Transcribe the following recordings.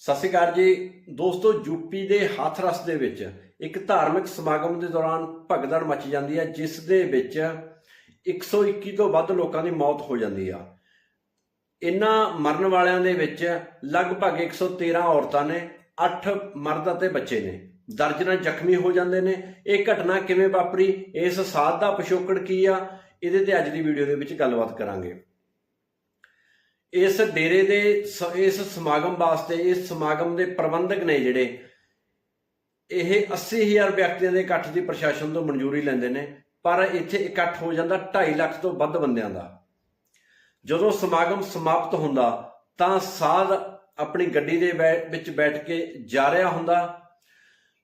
ਸਤਿ ਸ਼੍ਰੀ ਅਕਾਲ ਜੀ। ਦੋਸਤੋ ਯੂਪੀ ਦੇ ਹਾਥਰਸ ਦੇ ਵਿੱਚ ਇੱਕ ਧਾਰਮਿਕ ਸਮਾਗਮ ਦੇ ਦੌਰਾਨ ਭਗਦੜ ਮਚ ਜਾਂਦੀ ਹੈ, ਜਿਸ ਦੇ ਵਿੱਚ 121 ਤੋਂ ਵੱਧ ਲੋਕਾਂ ਦੀ ਮੌਤ ਹੋ ਜਾਂਦੀ ਆ। ਇਨ੍ਹਾਂ ਮਰਨ ਵਾਲਿਆਂ ਦੇ ਵਿੱਚ ਲਗਭਗ 113 ਔਰਤਾਂ ਨੇ 8 ਮਰਦ ਅਤੇ ਬੱਚੇ ਨੇ। ਦਰਜਨਾਂ ਜ਼ਖਮੀ ਹੋ ਜਾਂਦੇ ਨੇ। ਇਹ ਘਟਨਾ ਕਿਵੇਂ ਵਾਪਰੀ? ਇਸ ਸਾਧ ਦਾ ਪਿਛੋਕੜ ਕੀ ਆ? ਇਹਦੇ ਤੇ ਅੱਜ ਦੀ ਵੀਡੀਓ ਦੇ ਵਿੱਚ ਗੱਲਬਾਤ ਕਰਾਂਗੇ। ਇਸ ਡੇਰੇ ਦੇ ਇਸ ਸਮਾਗਮ ਵਾਸਤੇ, ਇਸ ਸਮਾਗਮ ਦੇ ਪ੍ਰਬੰਧਕ ਨੇ ਜਿਹੜੇ, ਇਹ 80000 ਵਿਅਕਤੀਆਂ ਦੇ ਇਕੱਠ ਦੀ ਪ੍ਰਸ਼ਾਸਨ ਤੋਂ ਮਨਜ਼ੂਰੀ ਲੈਂਦੇ ਨੇ, ਪਰ ਇੱਥੇ ਇਕੱਠ ਹੋ ਜਾਂਦਾ 2.5 ਲੱਖ ਤੋਂ ਵੱਧ ਬੰਦਿਆਂ ਦਾ। ਜਦੋਂ ਸਮਾਗਮ ਸਮਾਪਤ ਹੁੰਦਾ, ਤਾਂ ਸਾਧ ਆਪਣੀ ਗੱਡੀ ਦੇ ਬੈ- ਵਿੱਚ ਬੈਠ ਕੇ ਜਾ ਰਿਹਾ ਹੁੰਦਾ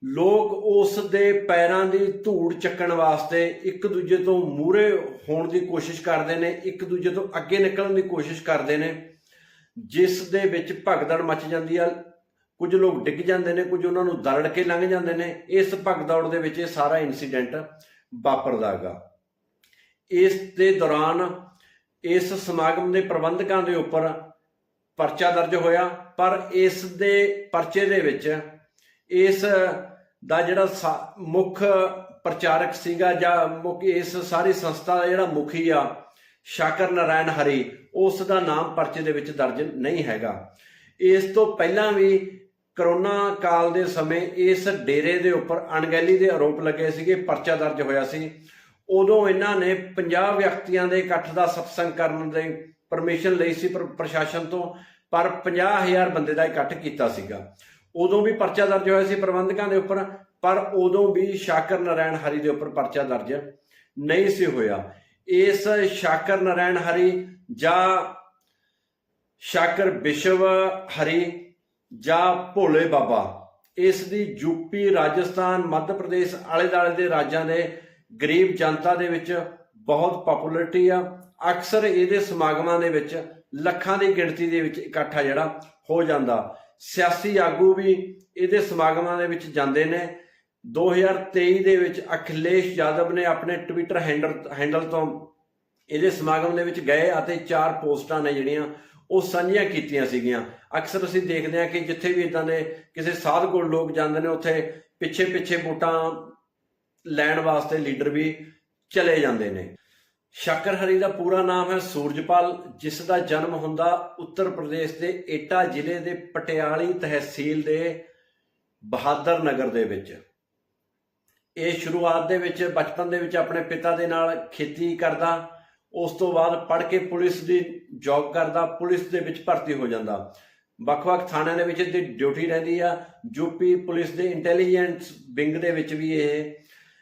ਲੋਕ ਉਸ ਦੇ ਪੈਰਾਂ ਦੀ ਧੂੜ ਚੱਕਣ ਵਾਸਤੇ ਇੱਕ ਦੂਜੇ ਤੋਂ ਮੂਰੇ ਹੋਣ ਦੀ ਕੋਸ਼ਿਸ਼ ਕਰਦੇ ਨੇ, ਇੱਕ ਦੂਜੇ ਤੋਂ ਅੱਗੇ ਨਿਕਲਣ ਦੀ ਕੋਸ਼ਿਸ਼ ਕਰਦੇ ਨੇ। ਜਿਸ ਦੇ ਵਿੱਚ ਭਗਦੜ ਮਚ ਜਾਂਦੀ ਆ, ਕੁਝ ਲੋਕ ਡਿੱਗ ਜਾਂਦੇ ਨੇ, ਕੁਝ ਉਹਨਾਂ ਨੂੰ ਦਰੜ ਕੇ ਲੰਘ ਜਾਂਦੇ ਨੇ। ਇਸ ਭਗਦੌੜ ਦੇ ਵਿੱਚ ਇਹ ਸਾਰਾ ਇਨਸੀਡੈਂਟ ਵਾਪਰਦਾ ਹੈਗਾ ਇਸ ਦੇ ਦੌਰਾਨ ਇਸ ਸਮਾਗਮ ਦੇ ਪ੍ਰਬੰਧਕਾਂ ਦੇ ਉੱਪਰ ਪਰਚਾ ਦਰਜ ਹੋਇਆ, ਪਰ ਇਸ ਦੇ ਪਰਚੇ ਦੇ ਵਿੱਚ ਇਸ ਦਾ ਜਿਹੜਾ ਮੁੱਖ ਪ੍ਰਚਾਰਕ ਸੀਗਾ ਜਾਂ ਮੁੱਖ ਇਸ ਸਾਰੀ ਸੰਸਥਾ ਦਾ ਜਿਹੜਾ ਮੁਖੀ ਆ, ਸ਼ਾਕਰ ਨਾਰਾਇਣ ਹਰੀ, ਉਸ ਦਾ ਨਾਮ ਪਰਚੇ ਦੇ ਵਿੱਚ ਦਰਜ ਨਹੀਂ ਹੈਗਾ। ਇਸ ਤੋਂ ਪਹਿਲਾਂ ਵੀ ਕਰੋਨਾ ਕਾਲ ਦੇ ਸਮੇਂ ਇਸ ਡੇਰੇ ਦੇ ਉੱਪਰ ਅਣਗਹਿਲੀ ਦੇ ਆਰੋਪ ਲੱਗੇ ਸੀਗੇ, ਪਰਚਾ ਦਰਜ ਹੋਇਆ ਸੀ। ਉਦੋਂ ਇਹਨਾਂ ਨੇ 50 ਵਿਅਕਤੀਆਂ ਦੇ ਇਕੱਠ ਦਾ ਸਤਸੰਗ ਕਰਨ ਦੇ ਪਰਮਿਸ਼ਨ ਲਈ ਸੀ ਪ੍ਰਸ਼ਾਸਨ ਤੋਂ, ਪਰ 50000 ਬੰਦੇ ਦਾ ਇਕੱਠ ਕੀਤਾ ਸੀਗਾ। ਉਦੋਂ ਵੀ ਪਰਚਾ ਦਰਜ ਹੋਇਆ ਸੀ ਪ੍ਰਬੰਧਕਾਂ ਦੇ ਉੱਪਰ, ਪਰ ਉਦੋਂ ਵੀ ਸ਼ਾਕਰ ਨਾਰਾਇਣ ਹਰੀ ਦੇ ਉੱਪਰ ਪਰਚਾ ਦਰਜ ਨਹੀਂ ਸੀ ਹੋਇਆ। ਇਸ ਸ਼ਾਕਰ ਨਾਰਾਇਣ ਹਰੀ ਜਾਂ ਸ਼ਾਕਰ ਵਿਸ਼ਵ ਹਰੀ ਜਾਂ ਭੋਲੇ ਬਾਬਾ, ਇਸ ਦੀ ਯੂਪੀ ਰਾਜਸਥਾਨ, ਮੱਧ ਪ੍ਰਦੇਸ਼ ਆਲੇ ਦਾਲੇ ਦੇ ਰਾਜਾਂ ਦੇ ਗਰੀਬ ਜਨਤਾ ਦੇ ਵਿੱਚ ਬਹੁਤ ਪਪੂਲੈਰਿਟੀ ਆ। ਅਕਸਰ ਇਹਦੇ ਸਮਾਗਮਾਂ ਦੇ ਵਿੱਚ ਲੱਖਾਂ ਦੀ ਗਿਣਤੀ ਦੇ ਵਿੱਚ ਇਕੱਠਾ ਜਿਹੜਾ ਹੋ ਜਾਂਦਾ। ਸਿਆਸੀ ਆਗੂ ਵੀ ਇਹਦੇ ਸਮਾਗਮਾਂ ਦੇ ਵਿੱਚ ਜਾਂਦੇ ਨੇ। 2023 ਦੇ ਵਿੱਚ ਅਖਿਲੇਸ਼ ਯਾਦਵ ਨੇ ਆਪਣੇ ਟਵਿੱਟਰ ਹੈਂਡਲ ਹੈਂਡਲ ਤੋਂ ਇਹਦੇ ਸਮਾਗਮ ਦੇ ਵਿੱਚ ਗਏ ਅਤੇ ਚਾਰ ਪੋਸਟਾਂ ਨੇ ਜਿਹੜੀਆਂ ਉਹ ਸਾਂਝੀਆਂ ਕੀਤੀਆਂ ਸੀਗੀਆਂ। ਅਕਸਰ ਅਸੀਂ ਦੇਖਦੇ ਹਾਂ ਕਿ ਜਿੱਥੇ ਵੀ ਇਦਾਂ ਦੇ ਕਿਸੇ ਸਾਧ ਕੋਲ ਲੋਕ ਜਾਂਦੇ ਨੇ, ਉੱਥੇ ਪਿੱਛੇ ਪਿੱਛੇ ਵੋਟਾਂ ਲੈਣ ਵਾਸਤੇ ਲੀਡਰ ਵੀ ਚਲੇ ਜਾਂਦੇ ਨੇ। ਸ਼ਾਕਰਹਰੀ ਦਾ ਪੂਰਾ ਨਾਮ ਹੈ ਸੂਰਜਪਾਲ, ਜਿਸ ਦਾ ਜਨਮ ਹੁੰਦਾ ਉੱਤਰ ਪ੍ਰਦੇਸ਼ ਦੇ ਏਟਾ ਜ਼ਿਲ੍ਹੇ ਦੇ ਪਟਿਆਲੀ ਤਹਿਸੀਲ ਦੇ ਬਹਾਦਰ ਨਗਰ ਦੇ ਵਿੱਚ। ਇਹ ਸ਼ੁਰੂਆਤ ਦੇ ਵਿੱਚ, ਬਚਪਨ ਦੇ ਵਿੱਚ ਆਪਣੇ ਪਿਤਾ ਦੇ ਨਾਲ ਖੇਤੀ ਕਰਦਾ, ਉਸ ਤੋਂ ਬਾਅਦ ਪੜ੍ਹ ਕੇ ਪੁਲਿਸ ਦੀ ਜੌਬ ਕਰਦਾ, ਪੁਲਿਸ ਦੇ ਵਿੱਚ ਭਰਤੀ ਹੋ ਜਾਂਦਾ। ਵੱਖ-ਵੱਖ ਥਾਣਿਆਂ ਦੇ ਵਿੱਚ ਇਹਦੀ ਡਿਊਟੀ ਰਹਿੰਦੀ ਆ। ਯੂਪੀ ਪੁਲਿਸ ਦੇ ਇੰਟੈਲੀਜੈਂਸ ਵਿੰਗ ਦੇ ਵਿੱਚ ਵੀ ਇਹ,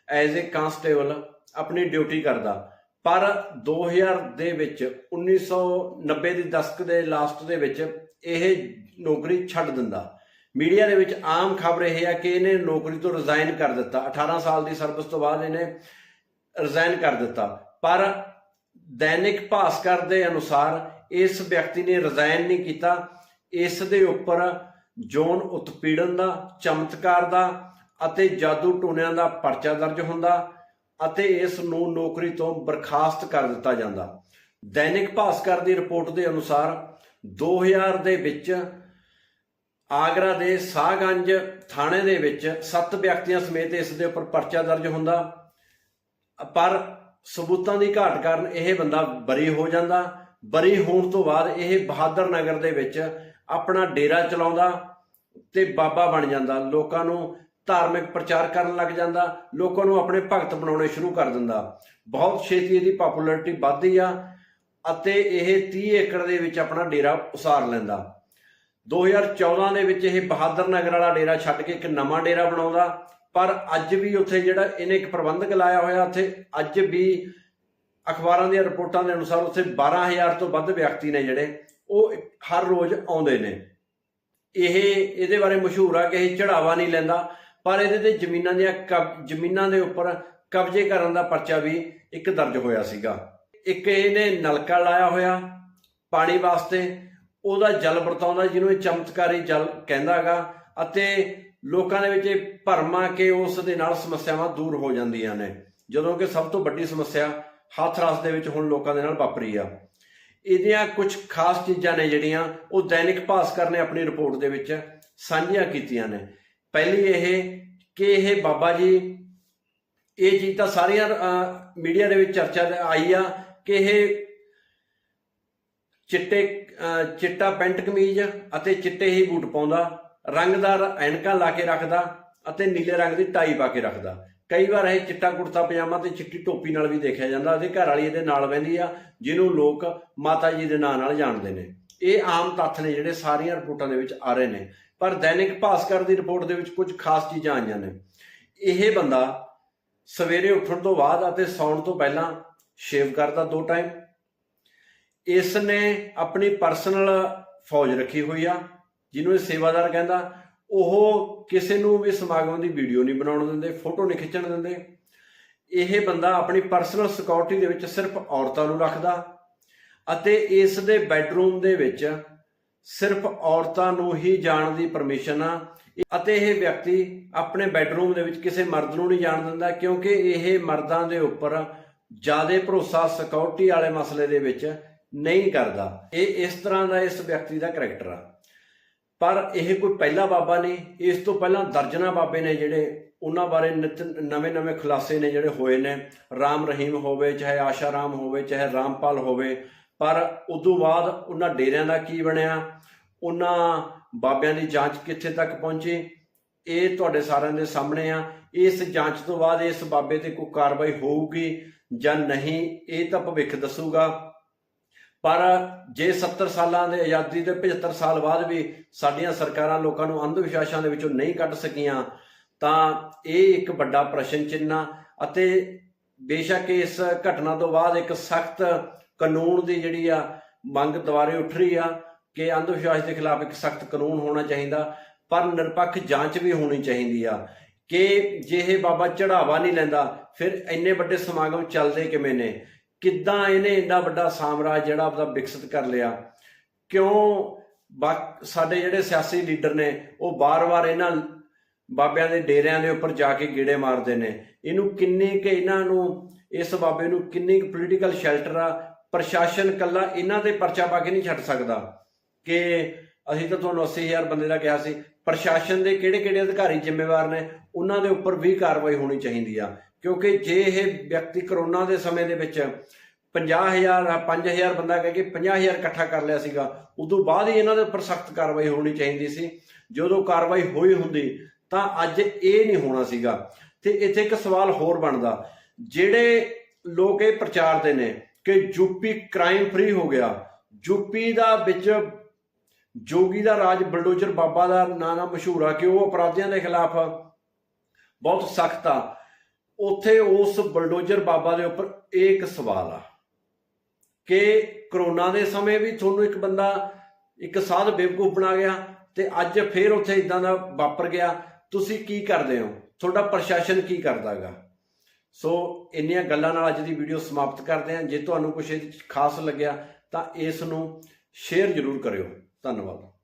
ਐਜ਼ ਅ ਕਾਂਸਟੇਬਲ, ਆਪਣੀ ਡਿਊਟੀ ਕਰਦਾ। ਪਰ 2000 ਦੇ ਵਿੱਚ 1990 ਦੀ ਦਸ਼ਕ ਦੇ ਲਾਸਟ ਦੇ ਵਿੱਚ ਇਹ ਨੌਕਰੀ ਛੱਡ ਦਿੰਦਾ। ਮੀਡੀਆ ਦੇ ਵਿੱਚ ਆਮ ਖਬਰ ਇਹ ਹੈ ਕਿ ਇਹਨੇ ਨੌਕਰੀ ਤੋਂ ਰਿਜ਼ਾਈਨ ਕਰ ਦਿੱਤਾ। 18 ਸਾਲ ਦੀ ਸਰਵਿਸ ਤੋਂ ਬਾਅਦ ਇਹਨੇ ਰਿਜ਼ਾਈਨ ਕਰ ਦਿੱਤਾ। ਪਰ ਦੈਨਿਕ ਭਾਸਕਰ ਦੇ ਅਨੁਸਾਰ ਇਸ ਵਿਅਕਤੀ ਨੇ ਰਿਜ਼ਾਈਨ ਨਹੀਂ ਕੀਤਾ। ਇਸ ਦੇ ਉੱਪਰ ਜੋਨ ਉਤਪੀੜਨ ਦਾ, ਚਮਤਕਾਰ ਦਾ ਅਤੇ ਜਾਦੂ ਟੋਨਿਆਂ ਦਾ ਪਰਚਾ ਦਰਜ ਹੁੰਦਾ। ਅਤੇ ਇਸ ਨੂੰ ਨੌਕਰੀ ਤੋਂ ਬਰਖਾਸਤ ਕਰ ਦਿੱਤਾ ਜਾਂਦਾ। ਦੈਨਿਕ ਭਾਸਕਰ ਦੀ ਰਿਪੋਰਟ ਦੇ ਅਨੁਸਾਰ 2000 ਦੇ ਵਿੱਚ ਆਗਰਾ ਦੇ ਸਾਹਗੰਜ ਥਾਣੇ ਦੇ ਵਿੱਚ ਸੱਤ ਵਿਅਕਤੀਆਂ ਸਮੇਤ ਇਸ ਦੇ ਉੱਪਰ ਪਰਚਾ ਦਰਜ ਹੁੰਦਾ। ਪਰ ਸਬੂਤਾਂ ਦੀ ਘਾਟ ਕਾਰਨ ਇਹ ਬੰਦਾ ਬਰੀ ਹੋ ਜਾਂਦਾ। ਬਰੀ ਹੋਣ ਤੋਂ ਬਾਅਦ ਇਹ ਬਹਾਦਰ ਨਗਰ ਦੇ ਵਿੱਚ ਆਪਣਾ ਡੇਰਾ ਚਲਾਉਂਦਾ ਤੇ ਬਾਬਾ ਬਣ ਜਾਂਦਾ। ਲੋਕਾਂ ਨੂੰ ਧਾਰਮਿਕ ਪ੍ਰਚਾਰ ਕਰਨ ਲੱਗ ਜਾਂਦਾ, ਲੋਕਾਂ ਨੂੰ ਆਪਣੇ ਭਗਤ ਬਣਾਉਣੇ ਸ਼ੁਰੂ ਕਰ ਦਿੰਦਾ। ਬਹੁਤ ਛੇਤੀ ਇਹਦੀ ਪਪੂਲੈਰਿਟੀ ਵੱਧਦੀ ਆ ਅਤੇ ਇਹ 30 ਏਕੜ ਦੇ ਵਿੱਚ ਆਪਣਾ ਡੇਰਾ ਉਸਾਰ ਲੈਂਦਾ। 2014 ਦੇ ਵਿੱਚ ਇਹ ਬਹਾਦਰ ਨਗਰ ਵਾਲਾ ਡੇਰਾ ਛੱਡ ਕੇ ਇੱਕ ਨਵਾਂ ਡੇਰਾ ਬਣਾਉਂਦਾ, ਪਰ ਅੱਜ ਵੀ ਉੱਥੇ ਜਿਹੜਾ ਇਹਨੇ ਇੱਕ ਪ੍ਰਬੰਧਕ ਲਾਇਆ ਹੋਇਆ, ਉੱਥੇ ਅੱਜ ਵੀ ਅਖਬਾਰਾਂ ਦੀਆਂ ਰਿਪੋਰਟਾਂ ਦੇ ਅਨੁਸਾਰ ਉੱਥੇ 12000 ਤੋਂ ਵੱਧ ਵਿਅਕਤੀ ਨੇ ਜਿਹੜੇ, ਉਹ ਹਰ ਰੋਜ਼ ਆਉਂਦੇ ਨੇ। ਇਹ, ਇਹਦੇ ਬਾਰੇ ਮਸ਼ਹੂਰ ਆ ਕਿ ਇਹ ਚੜਾਵਾ ਨਹੀਂ ਲੈਂਦਾ ਪਰ ਇਹਦੇ ਤੇ ਜ਼ਮੀਨਾਂ ਦੀਆਂ ਕਬ- ਜ਼ਮੀਨਾਂ ਦੇ ਉੱਪਰ ਕਬਜ਼ੇ ਕਰਨ ਦਾ ਪਰਚਾ ਵੀ ਇੱਕ ਦਰਜ ਹੋਇਆ ਸੀਗਾ। ਇੱਕ ਇਹਨੇ ਨਲਕਾ ਲਾਇਆ ਹੋਇਆ, ਪਾਣੀ ਵਾਸਤੇ। ਉਹਦਾ ਜਲ ਵਰਤਾਉਂਦਾ, ਜਿਹਨੂੰ ਇਹ ਚਮਤਕਾਰੀ ਜਲ ਕਹਿੰਦਾ ਹੈਗਾ। ਅਤੇ ਲੋਕਾਂ ਦੇ ਵਿੱਚ ਇਹ ਭਰਮਾ ਕੇ ਉਸ ਦੇ ਨਾਲ ਸਮੱਸਿਆਵਾਂ ਦੂਰ ਹੋ ਜਾਂਦੀਆਂ ਨੇ। ਜਦੋਂ ਕਿ ਸਭ ਤੋਂ ਵੱਡੀ ਸਮੱਸਿਆ ਹੱਥ ਰਸ ਦੇ ਵਿੱਚ ਹੁਣ ਲੋਕਾਂ ਦੇ ਨਾਲ ਵਾਪਰੀ ਆ। ਇਹਦੀਆਂ ਕੁਝ ਖਾਸ ਚੀਜ਼ਾਂ ਨੇ ਜਿਹੜੀਆਂ ਉਹ ਦੈਨਿਕ ਭਾਸਕਰ ਨੇ ਆਪਣੀ ਰਿਪੋਰਟ ਦੇ ਵਿੱਚ ਸਾਂਝੀਆਂ ਕੀਤੀਆਂ ਨੇ। ਪਹਿਲੀ ਇਹ ਕਿ ਇਹ ਬਾਬਾ ਜੀ ਇਹ ਚੀਜ਼ ਤਾਂ ਸਾਰੀਆਂ ਮੀਡੀਆ ਦੇ ਵਿੱਚ ਚਰਚਾ ਆਈ ਆ ਕਿ ਇਹ ਚਿੱਟੇ ਅਹ, ਚਿੱਟਾ ਪੈਂਟ ਕਮੀਜ਼ ਅਤੇ ਚਿੱਟੇ ਹੀ ਬੂਟ ਪਾਉਂਦਾ ਰੰਗਦਾਰ ਐਨਕਾਂ ਲਾ ਕੇ ਰੱਖਦਾ ਅਤੇ ਨੀਲੇ ਰੰਗ ਦੀ ਟਾਈ ਪਾ ਕੇ ਰੱਖਦਾ। ਕਈ ਵਾਰ ਇਹ ਚਿੱਟਾ ਕੁੜਤਾ ਪਜਾਮਾ ਤੇ ਚਿੱਟੀ ਟੋਪੀ ਨਾਲ ਵੀ ਦੇਖਿਆ ਜਾਂਦਾ ਉਹਦੇ ਘਰ ਵਾਲੀ ਇਹਦੇ ਨਾਲ ਬਹਿੰਦੀ ਆ ਜਿਹਨੂੰ ਲੋਕ ਮਾਤਾ ਜੀ ਦੇ ਨਾਂ ਨਾਲ ਜਾਣਦੇ ਨੇ। ਇਹ ਆਮ ਤੱਥ ਨੇ ਜਿਹੜੇ ਸਾਰੀਆਂ ਰਿਪੋਰਟਾਂ ਦੇ ਵਿੱਚ ਆ ਰਹੇ ਨੇ। ਪਰ ਦੈਨਿਕ ਭਾਸਕਰ ਦੀ ਰਿਪੋਰਟ ਦੇ ਵਿੱਚ ਕੁਝ ਖਾਸ ਚੀਜ਼ਾਂ ਆਈਆਂ ਨੇ। ਇਹ ਬੰਦਾ ਸਵੇਰੇ ਉੱਠਣ ਤੋਂ ਬਾਅਦ ਅਤੇ ਸੌਣ ਤੋਂ ਪਹਿਲਾਂ ਸ਼ੇਵ ਕਰਦਾ ਦੋ ਟਾਈਮ ਇਸ ਨੇ ਆਪਣੀ ਪਰਸਨਲ ਫੌਜ ਰੱਖੀ ਹੋਈ ਆ, ਜਿਹਨੂੰ ਇਹ ਸੇਵਾਦਾਰ ਕਹਿੰਦਾ। ਉਹ ਕਿਸੇ ਨੂੰ ਵੀ ਸਮਾਗਮ ਦੀ ਵੀਡੀਓ ਨਹੀਂ ਬਣਾਉਣ ਦਿੰਦੇ ਫੋਟੋ ਨਹੀਂ ਖਿੱਚਣ ਦਿੰਦੇ। ਇਹ ਬੰਦਾ ਆਪਣੀ ਪਰਸਨਲ ਸਿਕਿਉਰਿਟੀ ਦੇ ਵਿੱਚ ਸਿਰਫ ਔਰਤਾਂ ਨੂੰ ਰੱਖਦਾ ਅਤੇ ਇਸ ਦੇ ਬੈੱਡਰੂਮ ਦੇ ਵਿੱਚ ਸਿਰਫ ਔਰਤਾਂ ਨੂੰ ਹੀ ਜਾਣ ਦੀ ਪਰਮਿਸ਼ਨ ਆ। ਅਤੇ ਇਹ ਵਿਅਕਤੀ ਆਪਣੇ ਬੈੱਡਰੂਮ ਦੇ ਵਿੱਚ ਕਿਸੇ ਮਰਦ ਨੂੰ ਨਹੀਂ ਜਾਣ ਦਿੰਦਾ, ਕਿਉਂਕਿ ਇਹ ਮਰਦਾਂ ਦੇ ਉੱਪਰ ਜ਼ਿਆਦਾ ਭਰੋਸਾ ਸਿਕਿਉਰਿਟੀ ਵਾਲੇ ਮਸਲੇ ਦੇ ਵਿੱਚ ਨਹੀਂ ਕਰਦਾ। ਇਹ ਇਸ ਤਰ੍ਹਾਂ ਦਾ ਇਸ ਵਿਅਕਤੀ ਦਾ ਕਰੈਕਟਰ ਆ। ਪਰ ਇਹ ਕੋਈ ਪਹਿਲਾ ਬਾਬਾ ਨਹੀਂ, ਇਸ ਤੋਂ ਪਹਿਲਾਂ ਦਰਜਨਾ ਬਾਬੇ ਨੇ ਜਿਹੜੇ ਉਹਨਾਂ ਬਾਰੇ ਨਿਤ ਨਵੇਂ ਨਵੇਂ ਖੁਲਾਸੇ ਨੇ ਜਿਹੜੇ ਹੋਏ ਨੇ। ਰਾਮ ਰਹੀਮ ਹੋਵੇ, ਚਾਹੇ ਆਸ਼ਾ ਰਾਮ ਹੋਵੇ, ਚਾਹੇ ਰਾਮਪਾਲ ਹੋਵੇ ਪਰ ਉਦੋਂ ਬਾਅਦ ਉਹਨਾਂ ਡੇਰਿਆਂ ਦਾ ਕੀ ਬਣਿਆ? ਉਹਨਾਂ ਬਾਬਿਆਂ ਦੀ ਜਾਂਚ ਕਿੱਥੇ ਤੱਕ ਪਹੁੰਚੀ? ਇਹ ਤੁਹਾਡੇ ਸਾਰਿਆਂ ਦੇ ਸਾਹਮਣੇ ਆ। ਇਸ ਜਾਂਚ ਤੋਂ ਬਾਅਦ ਇਸ ਬਾਬੇ ਤੇ ਕੋਈ ਕਾਰਵਾਈ ਹੋਊਗੀ ਜਾਂ ਨਹੀਂ, ਇਹ ਤਾਂ ਭਵਿੱਖ ਦੱਸੂਗਾ। ਪਰ ਜੇ 70 ਸਾਲਾਂ ਦੇ ਆਜ਼ਾਦੀ ਦੇ 75 ਸਾਲ ਬਾਅਦ ਵੀ ਸਾਡੀਆਂ ਸਰਕਾਰਾਂ ਲੋਕਾਂ ਨੂੰ ਅੰਧ ਵਿਸ਼ਵਾਸਾਂ ਦੇ ਵਿੱਚੋਂ ਨਹੀਂ ਕੱਢ ਸਕੀਆਂ, ਤਾਂ ਇਹ ਇੱਕ ਵੱਡਾ ਪ੍ਰਸ਼ਨ ਚਿੰਨ੍ਹ ਅਤੇ ਬੇਸ਼ੱਕ ਇਸ ਘਟਨਾ ਤੋਂ ਬਾਅਦ ਇੱਕ ਸਖਤ ਕਾਨੂੰਨ ਦੀ ਜਿਹੜੀ ਆ ਮੰਗ ਦੁਬਾਰੇ ਉੱਠ ਰਹੀ ਆ ਕਿ ਅੰਧ ਵਿਸ਼ਵਾਸ ਦੇ ਖਿਲਾਫ ਇੱਕ ਸਖਤ ਕਾਨੂੰਨ ਹੋਣਾ ਚਾਹੀਦਾ, ਪਰ ਨਿਰਪੱਖ ਜਾਂਚ ਵੀ ਹੋਣੀ ਚਾਹੀਦੀ ਆ ਕਿ ਜੇ ਇਹ ਬਾਬਾ ਚੜਾਵਾ ਨਹੀਂ ਲੈਂਦਾ, ਫਿਰ ਇੰਨੇ ਵੱਡੇ ਸਮਾਗਮ ਚੱਲਦੇ ਕਿਵੇਂ ਨੇ? ਕਿੱਦਾਂ ਇਹਨੇ ਇੰਨਾ ਵੱਡਾ ਸਾਮਰਾਜ ਜਿਹੜਾ ਆਪਦਾ ਵਿਕਸਿਤ ਕਰ ਲਿਆ? ਕਿਉਂ ਬਾ- ਸਾਡੇ ਜਿਹੜੇ ਸਿਆਸੀ ਲੀਡਰ ਨੇ, ਉਹ ਬਾਰ-ਬਾਰ ਇਹਨਾਂ ਬਾਬਿਆਂ ਦੇ ਡੇਰਿਆਂ ਦੇ ਉੱਪਰ ਜਾ ਕੇ ਗੇੜੇ ਮਾਰਦੇ ਨੇ। ਇਹਨੂੰ ਕਿੰਨੀ ਕਿ ਇਹਨਾਂ ਨੂੰ, ਇਸ ਬਾਬੇ ਨੂੰ ਕਿੰਨੀ ਕੁ ਪੋਲੀਟੀਕਲ ਸ਼ੈਲਟਰ ਆ ਪ੍ਰਸ਼ਾਸਨ ਕੱਲਾ ਇਹਨਾਂ ਤੇ ਪਰਚਾ ਪਾ ਕੇ ਨਹੀਂ ਛੱਡ ਸਕਦਾ ਕਿ ਅਸੀਂ ਤਾਂ ਤੁਹਾਨੂੰ 80000 ਬੰਦੇ ਦਾ ਕਿਹਾ ਸੀ। ਪ੍ਰਸ਼ਾਸਨ ਦੇ ਕਿਹੜੇ-ਕਿਹੜੇ ਅਧਿਕਾਰੀ ਜ਼ਿੰਮੇਵਾਰ ਨੇ, ਉਹਨਾਂ ਦੇ ਉੱਪਰ ਵੀ ਕਾਰਵਾਈ ਹੋਣੀ ਚਾਹੀਦੀ ਆ। ਕਿਉਂਕਿ ਜੇ ਇਹ ਵਿਅਕਤੀ ਕਰੋਨਾ ਦੇ ਸਮੇਂ ਦੇ ਵਿੱਚ 50000 5000 ਬੰਦਾ ਕਹਿ ਕੇ 50000 ਇਕੱਠਾ ਕਰ ਲਿਆ ਸੀਗਾ, ਉਦੋਂ ਬਾਅਦ ਹੀ ਇਹਨਾਂ ਦੇ ਉੱਪਰ ਸਖਤ ਕਾਰਵਾਈ ਹੋਣੀ ਚਾਹੀਦੀ ਸੀ। ਜਦੋਂ ਕਾਰਵਾਈ ਹੋਈ ਹੁੰਦੀ, ਤਾਂ ਅੱਜ ਇਹ ਨਹੀਂ ਹੋਣਾ ਸੀਗਾ। ਤੇ ਇੱਥੇ ਇੱਕ ਸਵਾਲ ਹੋਰ ਬਣਦਾ। ਜਿਹੜੇ ਲੋਕ ਇਹ ਪ੍ਰਚਾਰਦੇ ਨੇ ਕਿ ਯੂਪੀ ਕ੍ਰਾਈਮ ਫ੍ਰੀ ਹੋ ਗਿਆ। ਯੂਪੀ ਦਾ ਵਿੱਚ ਜੋਗੀ ਦਾ ਰਾਜ ਬਲਡੋਜ਼ਰ ਬਾਬਾ ਦਾ ਨਾਂ ਨਾ ਮਸ਼ਹੂਰ ਆ ਕਿ ਉਹ ਅਪਰਾਧੀਆਂ ਦੇ ਖਿਲਾਫ ਬਹੁਤ ਸਖਤ ਆ। ਉੱਥੇ ਉਸ ਬਲਡੋਜ਼ਰ ਬਾਬਾ ਦੇ ਉੱਪਰ ਇਹ ਇੱਕ ਸਵਾਲ ਆ ਕਿ ਕਰੋਨਾ ਦੇ ਸਮੇਂ ਵੀ ਤੁਹਾਨੂੰ ਇੱਕ ਬੰਦਾ, ਇੱਕ ਸਾਧ ਬੇਵਕੂਫ ਬਣਾ ਗਿਆ ਤੇ ਅੱਜ ਫੇਰ ਉੱਥੇ ਇਦਾਂ ਦਾ ਵਾਪਰ ਗਿਆ। ਤੁਸੀਂ ਕੀ ਕਰਦੇ ਹੋ? ਤੁਹਾਡਾ ਪ੍ਰਸ਼ਾਸਨ ਕੀ ਕਰਦਾਗਾ? ਸੋ ਇੰਨੀਆਂ ਗੱਲਾਂ ਨਾਲ ਅੱਜ ਦੀ ਵੀਡੀਓ ਸਮਾਪਤ ਕਰਦੇ ਹਾਂ। ਜੇ ਤੁਹਾਨੂੰ ਕੁਝ ਇਹ 'ਚ ਖਾਸ ਲੱਗਿਆ ਤਾਂ ਇਸ ਨੂੰ ਸ਼ੇਅਰ ਜ਼ਰੂਰ ਕਰਿਓ। ਧੰਨਵਾਦ।